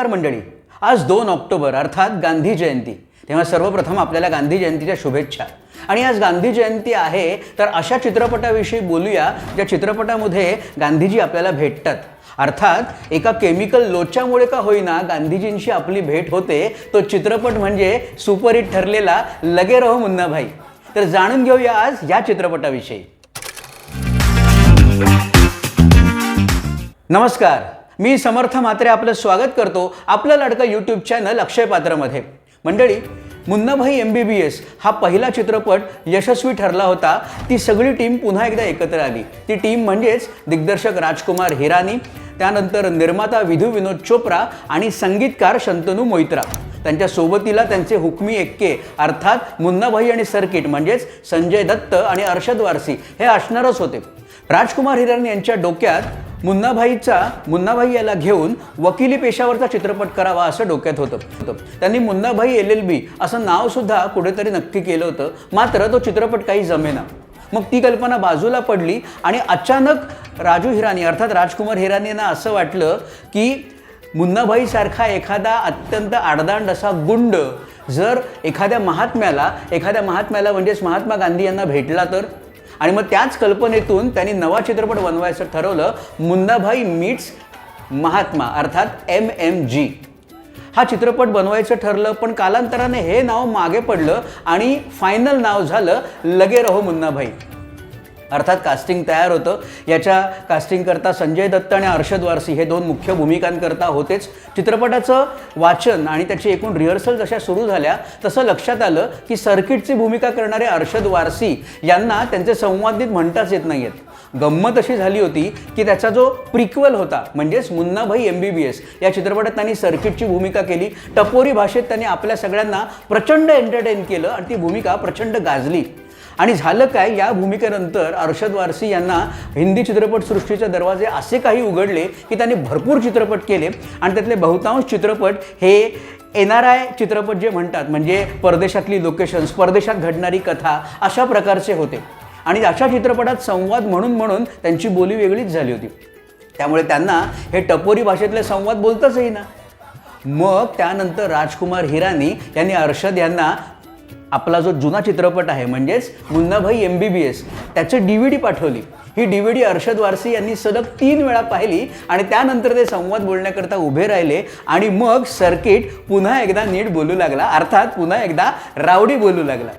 नमस्कार मंडळी. आज दोन ऑक्टोबर अर्थात गांधी जयंती. तेव्हा सर्वप्रथम आपल्याला गांधी जयंतीच्या शुभेच्छा. आणि आज गांधी जयंती आहे तर अशा चित्रपटाविषयी बोलूया ज्या चित्रपटामध्ये गांधीजी आपल्याला भेटतात. अर्थात एका केमिकल लोच्यामुळे का होईना गांधीजींशी आपली भेट होते तो चित्रपट म्हणजे सुपरहिट ठरलेला लगे रहो मुन्नाभाई. तर जाणून घेऊया आज या चित्रपटाविषयी. नमस्कार. मी समर्थ मात्रे आपलं स्वागत करतो आपलं लाडकं यूट्यूब चॅनल अक्षय पात्रमध्ये. मंडळी Munnabhai M B B S हा पहिला चित्रपट यशस्वी ठरला होता. ती सगळी टीम पुन्हा एकदा एकत्र आली. ती टीम म्हणजेच दिग्दर्शक राजकुमार हिरानी त्यानंतर निर्माता विधू विनोद चोप्रा आणि संगीतकार शंतनू मोइत्रा त्यांच्या सोबतीला त्यांचे हुकमी एक्के अर्थात मुन्नाभाई आणि सर्किट म्हणजेच संजय दत्त आणि अर्षद वारसी हे असणारच होते. राजकुमार हिरानी यांच्या डोक्यात मुन्नाभाईचा मुन्नाभाई याला घेऊन वकिली पेशावरचा चित्रपट करावा असं डोक्यात होतं. त्यांनी मुन्नाभाई एल एल बी असं नावसुद्धा कुठेतरी नक्की केलं होतं. मात्र तो चित्रपट काही जमेना. मग ती कल्पना बाजूला पडली आणि अचानक राजू हिरानी अर्थात राजकुमार हिरानी यांना असं वाटलं की मुन्नाभाईसारखा एखादा अत्यंत आडदांड असा गुंड जर एखाद्या महात्म्याला एखाद्या महात्म्याला म्हणजेच महात्मा गांधी यांना भेटला तर? आणि मग त्याच कल्पनेतून त्यांनी नवा चित्रपट बनवायचं ठरवलं मुन्नाभाई मीट्स महात्मा अर्थात एम एम जी हा चित्रपट बनवायचं ठरलं पण कालांतराने हे नाव मागे पडलं आणि फायनल नाव झालं लगे रहो मुन्नाभाई. अर्थात कास्टिंग तयार होतं. याच्या कास्टिंगकरता संजय दत्त आणि अर्षद वारसी हे दोन मुख्य भूमिकांकरता होतेच. चित्रपटाचं वाचन आणि त्याची एकूण रिहर्सल जशा सुरू झाल्या तसं लक्षात आलं की सर्किटची भूमिका करणारे अर्षद वारसी यांना त्यांचे संवादित म्हणताच येत नाही आहेत गंमत अशी झाली होती की त्याचा जो प्रिक्वल होता म्हणजेच Munnabhai M B B S या चित्रपटात त्यांनी सर्किटची भूमिका केली. टपोरी भाषेत त्यांनी आपल्या सगळ्यांना प्रचंड एंटरटेन केलं आणि ती भूमिका प्रचंड गाजली. आणि झालं काय या भूमिकेनंतर अर्षद वारसी यांना हिंदी चित्रपटसृष्टीचे दरवाजे असे काही उघडले की त्यांनी भरपूर चित्रपट केले. आणि त्यातले बहुतांश चित्रपट हे एन आर आय चित्रपट जे म्हणतात म्हणजे परदेशातली लोकेशन्स परदेशात घडणारी कथा अशा प्रकारचे होते. आणि अशा चित्रपटात संवाद म्हणून म्हणून त्यांची बोली वेगळीच झाली होती. त्यामुळे त्यांना हे टपोरी भाषेतले संवाद बोलताच येईना मग त्यानंतर राजकुमार हिरानी यांनी अर्षद यांना आपला जो जुना चित्रपट आहे म्हणजेच Munnabhai M B B S त्याची डी व्ही डी पाठवली. ही D V D Arshad Warsi यांनी सलग तीन वेळा पाहिली आणि त्यानंतर ते संवाद बोलण्याकरता उभे राहिले आणि मग सर्किट पुन्हा एकदा नीट बोलू लागला. अर्थात पुन्हा एकदा रावडी बोलू लागला.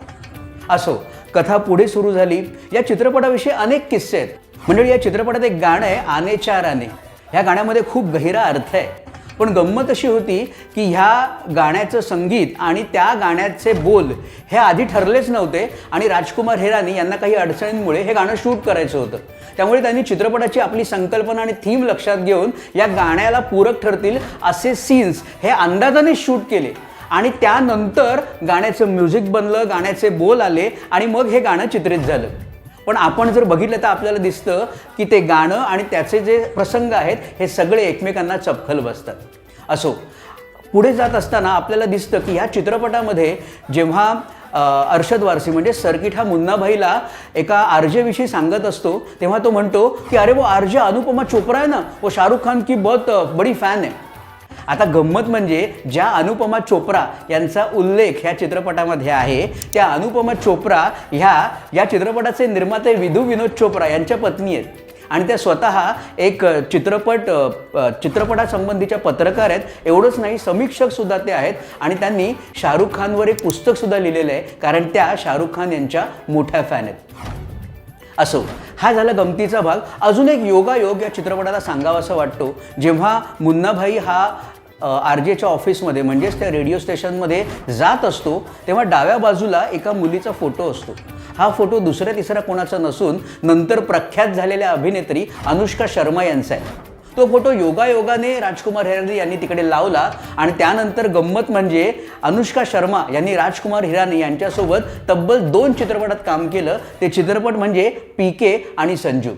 असो कथा पुढे सुरू झाली. या चित्रपटाविषयी अनेक किस्से आहेत. म्हणजे या चित्रपटात एक गाणं आहे आने चार आने ह्या गाण्यामध्ये खूप गहिरा अर्थ आहे. पण गंमत अशी होती की ह्या गाण्याचं संगीत आणि त्या गाण्याचे बोल हे आधी ठरलेच नव्हते आणि राजकुमार हेरानी यांना काही अडचणींमुळे हे गाणं शूट करायचं होतं. त्यामुळे त्यांनी चित्रपटाची आपली संकल्पना आणि थीम लक्षात घेऊन या गाण्याला पूरक ठरतील असे सीन्स हे अंदाजाने शूट केले. आणि त्यानंतर गाण्याचं म्युझिक बनलं गाण्याचे बोल आले आणि मग हे गाणं चित्रित झालं. पण आपण जर बघितलं तर आपल्याला दिसतं की ते गाणं आणि त्याचे जे प्रसंग आहेत हे सगळे एकमेकांना चपखल बसतात. असो पुढे जात असताना आपल्याला दिसतं की ह्या चित्रपटामध्ये जेव्हा अ, अर्षद वारसी म्हणजे सर्किट हा मुन्नाभाईला एका आरजेविषयी सांगत असतो तेव्हा तो म्हणतो की अरे वो आरजे अनुपमा चोप्रा आहे ना? वो शाहरुख खान की बहुत बडी फॅन आहे आता गंमत म्हणजे ज्या अनुपमा चोप्रा यांचा उल्लेख ह्या चित्रपटामध्ये आहे त्या अनुपमा चोप्रा ह्या या चित्रपटाचे निर्माते विधू विनोद चोप्रा यांच्या पत्नी आहेत. आणि त्या स्वतः एक चित्रपट चित्रपटासंबंधीच्या पत्रकार आहेत. एवढंच नाही समीक्षक सुद्धा ते आहेत. आणि त्यांनी शाहरुख खानवर एक पुस्तक सुद्धा लिहिलेलं आहे कारण त्या शाहरुख खान यांच्या मोठ्या फॅन आहेत. असो. हा झाला गमतीचा भाग. अजून एक योगायोग या चित्रपटाला सांगावासा वाटतो. जेव्हा मुन्नाभाई हा आर जेच्या ऑफिसमध्ये म्हणजेच त्या रेडिओ स्टेशनमध्ये जात असतो तेव्हा डाव्या बाजूला एका मुलीचा फोटो असतो. हा फोटो दुसऱ्या तिसऱ्या कोणाचा नसून नंतर प्रख्यात झालेल्या अभिनेत्री अनुष्का शर्मा यांचा आहे. तो फोटो योगायोगाने राजकुमार हिरानी यांनी तिकडे लावला आणि त्यानंतर गंमत म्हणजे अनुष्का शर्मा यांनी राजकुमार हिरानी यांच्यासोबत तब्बल दोन चित्रपटात काम केलं. ते चित्रपट म्हणजे पी के आणि संजू.